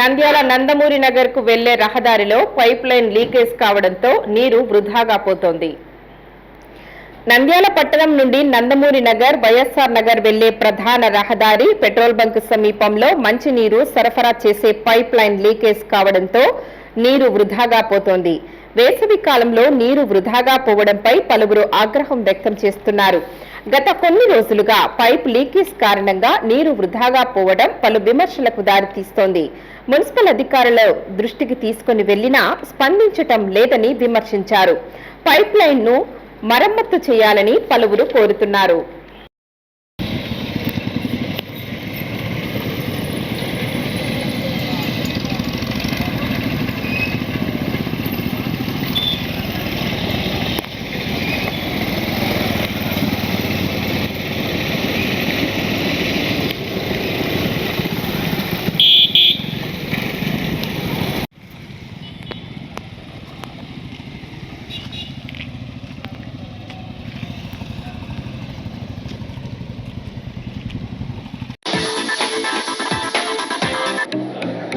నంద్యాల నందమూరి నగర్కు వెళ్ళే రహదారిలో pipe line leakage కావడంతో నీరు వృధాగా పోతోంది. నంద్యాల పట్టణం నుండి నందమూరి నగర్ వైఎస్ఆర్ నగర్ వెళ్ళే ప్రధాన రహదారి పెట్రోల్ బంక్ సమీపంలో మంచినీరు సరఫరా చేసే పైప్ లైన్ లీకేజ్ కావడంతో నీరు వృధాగా పోతోంది. వేసవి కాలంలో నీరు వృధాగా పోవడంపై పలువురు ఆగ్రహం వ్యక్తం చేస్తున్నారు. గత కొన్ని రోజులుగా పైప్ లీకేజ్ కారణంగా నీరు వృధాగా పోవడం పలు విమర్శలకు దారితీస్తోంది. మున్సిపల్ అధికారుల దృష్టికి తీసుకుని వెళ్ళినా స్పందించటం లేదని విమర్శించారు. పైప్ లైన్ను మరమ్మత్తు చేయాలని పలువురు కోరుతున్నారు.